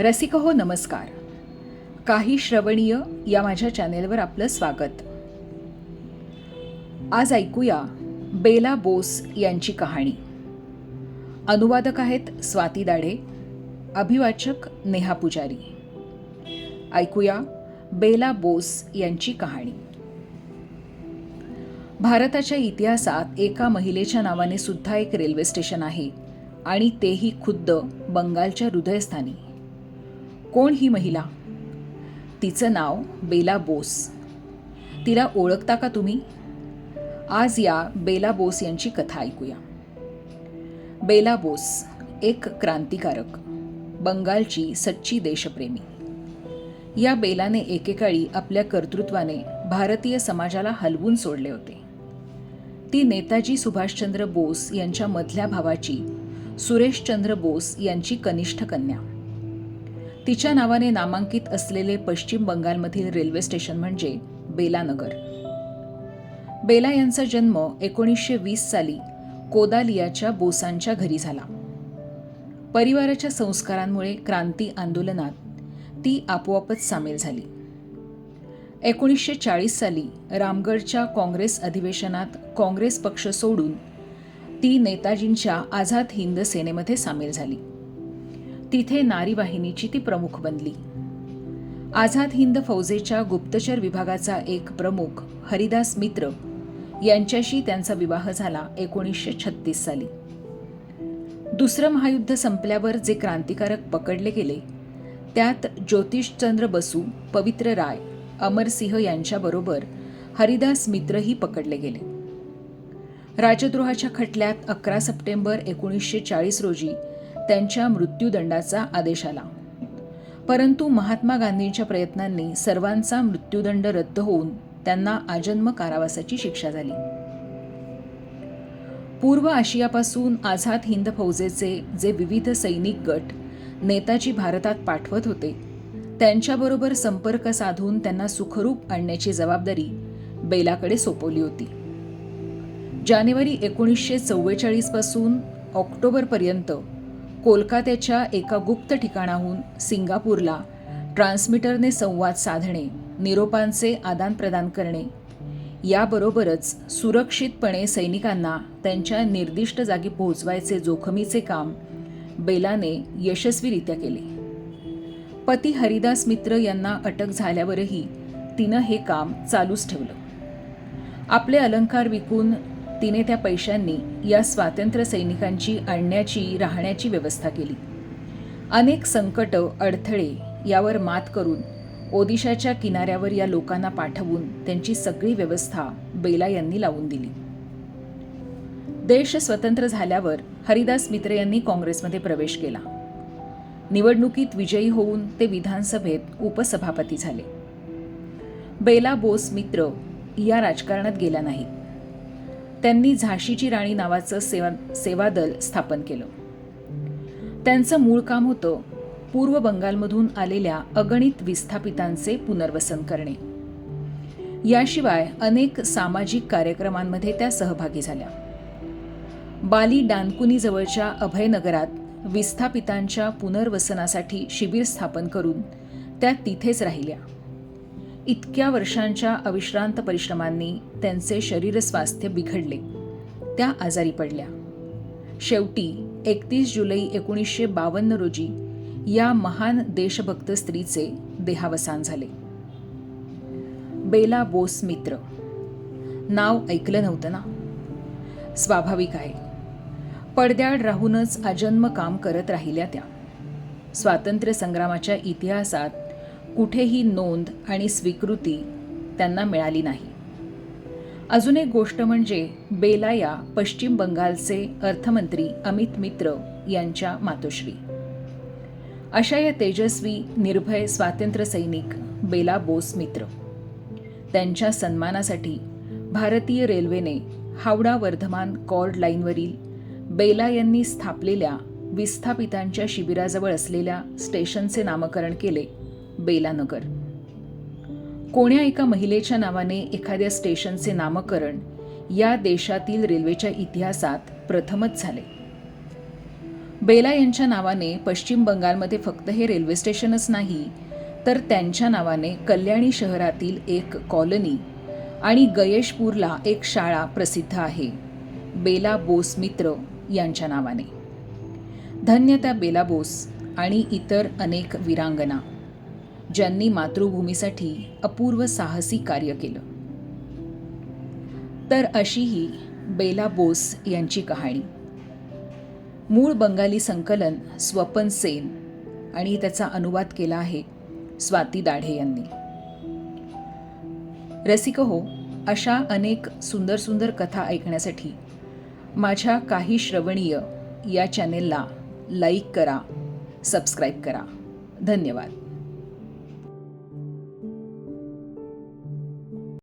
रसिक हो नमस्कार. काही श्रवणीय या माझ्या चॅनेलवर आपलं स्वागत. आज ऐकूया बेला बोस यांची कहाणी. अनुवादक आहेत स्वाती दाढे अभिवाचक नेहा पुजारी. ऐकूया बेला बोस यांची कहाणी. भारताच्या इतिहासात एका महिलेच्या नावाने सुद्धा एक रेल्वे स्टेशन आहे आणि तेही खुद्द बंगालच्या हृदयस्थानी. कोण ही महिला? तिचं नाव बेला बोस. तिला ओळखता का तुम्ही? आज या बेला बोस यांची कथा ऐकूया. बेला बोस एक क्रांतिकारक बंगालची सच्ची देशप्रेमी. या बेलाने एकेकाळी आपल्या कर्तृत्वाने भारतीय समाजाला हलवून सोडले होते. ती नेताजी सुभाषचंद्र बोस यांच्या मधल्या भावाची सुरेशचंद्र बोस यांची कनिष्ठ कन्या. तिच्या नावाने नामांकित असलेले पश्चिम बंगालमधील रेल्वे स्टेशन म्हणजे बेलानगर. बेला यांचा जन्म एकोणीसशे वीस साली कोदालियाच्या बोसांच्या घरी झाला. परिवाराच्या संस्कारांमुळे क्रांती आंदोलनात ती आपोआपच सामील झाली. एकोणीसशे चाळीस साली रामगडच्या काँग्रेस अधिवेशनात काँग्रेस पक्ष सोडून ती नेताजींच्या आझाद हिंद सेनेमध्ये सामील झाली. तिथे नारी वाहिनीची ती प्रमुख बनली. आझाद हिंद फौजेच्या गुप्तचर विभागाचा एक प्रमुख हरिदास मित्र यांच्याशी त्यांचा विवाह झाला एकोणीसशे छत्तीस साली. दुसरं महायुद्ध संपल्यावर जे क्रांतिकारक पकडले गेले त्यात ज्योतिषचंद्र बसू पवित्र राय अमरसिंह यांच्याबरोबर हरिदास मित्रही पकडले गेले. राजद्रोहाच्या खटल्यात अकरा सप्टेंबर एकोणीसशे चाळीस रोजी त्यांच्या मृत्यूदंडाचा आदेश आला. परंतु महात्मा गांधींच्या प्रयत्नांनी सर्वांचा मृत्यूदंड रद्द होऊन त्यांना आजन्म कारावासाची शिक्षा झाली. पूर्व आशियापासून आझाद हिंद फौजेचे जे विविध सैनिक गट नेताजी भारतात पाठवत होते त्यांच्याबरोबर संपर्क साधून त्यांना सुखरूप आणण्याची जबाबदारी बेलाकडे सोपवली होती. जानेवारी एकोणीसशे चव्वेचाळीसपासून ऑक्टोबरपर्यंत कोलकात्याच्या एका गुप्त ठिकाणाहून सिंगापूरला ट्रान्समीटरने संवाद साधणे निरोपांचे आदानप्रदान करणे याबरोबरच सुरक्षितपणे सैनिकांना त्यांच्या निर्दिष्ट जागी पोहोचवायचे जोखमीचे काम बेलाने यशस्वीरित्या केले. पती हरिदास मित्र यांना अटक झाल्यावरही तिनं हे काम चालूच ठेवलं. आपले अलंकार विकून तिने त्या पैशांनी या स्वातंत्र्य सैनिकांची आणण्याची राहण्याची व्यवस्था केली. अनेक संकट अडथळे यावर मात करून ओदिशाच्या किनाऱ्यावर या लोकांना पाठवून त्यांची सगळी व्यवस्था बेला यांनी लावून दिली. देश स्वतंत्र झाल्यावर हरिदास मित्र यांनी काँग्रेसमध्ये प्रवेश केला. निवडणुकीत विजयी होऊन ते विधानसभेत उपसभापती झाले. बेला बोस मित्र या राजकारणात गेला नाही. त्यांनी झाशीची राणी नावाचं सेवा सेवादल स्थापन केलं. त्यांचं मूळ काम होतं पूर्व बंगालमधून आलेल्या अगणित विस्थापितांचे पुनर्वसन करणे. याशिवाय अनेक सामाजिक कार्यक्रमांमध्ये त्या सहभागी झाल्या. बाली डानकुनीजवळच्या अभयनगरात विस्थापितांच्या पुनर्वसनासाठी शिबिर स्थापन करून त्या तिथेच राहिल्या. इतक्या वर्षांच्या अविश्रांत परिश्रमांनी त्यांचे शरीर स्वास्थ्य बिघडले. त्या आजारी पडल्या. शेवटी एकतीस जुलै एकोणीसशे बावन्न रोजी या महान देशभक्त स्त्रीचे देहावसान झाले. बेला बोस मित्र. नाव ऐकलं नव्हतं ना? स्वाभाविक आहे. पडद्याड राहूनच अजन्म काम करत राहिल्या त्या. स्वातंत्र्य संग्रामाच्या इतिहासात कुठेही नोंद आणि स्वीकृती त्यांना मिळाली नाही. अजून एक गोष्ट म्हणजे बेला या पश्चिम बंगालचे अर्थमंत्री अमित मित्र यांच्या मातोश्री. अशा या तेजस्वी निर्भय स्वातंत्र्य सैनिक बेला बोस मित्र. त्यांच्या सन्मानासाठी भारतीय रेल्वेने हावडा वर्धमान कॉर्ड लाईनवरील बेला यांनी स्थापलेल्या विस्थापितांच्या शिबिराजवळ असलेल्या स्टेशनचे नामकरण केले. बेलानगर. कोण्या एका महिलेच्या नावाने एखाद्या स्टेशनचे नामकरण या देशातील रेल्वेच्या इतिहासात प्रथमच झाले? बेला यांच्या नावाने पश्चिम बंगालमध्ये फक्त हे रेल्वे स्टेशनच नाही तर त्यांच्या नावाने कल्याणी शहरातील एक कॉलनी आणि गयेशपूरला एक शाळा प्रसिद्ध आहे बेला बोस मित्र यांच्या नावाने. धन्य त्या बेला बोस आणि इतर अनेक वीरांगना. ज्यांनी मातृभूमीसाठी अपूर्व साहसी कार्य केलं. तर अशी ही बेला बोस यांची कहाणी. मूळ बंगाली संकलन स्वपन सेन आणि त्याचा अनुवाद केला आहे स्वाती दाढे यांनी. रसिक हो अशा अनेक सुंदर सुंदर कथा ऐकण्यासाठी माझ्या काही श्रवणीय या चॅनेलला लाईक करा सबस्क्राईब करा. धन्यवाद.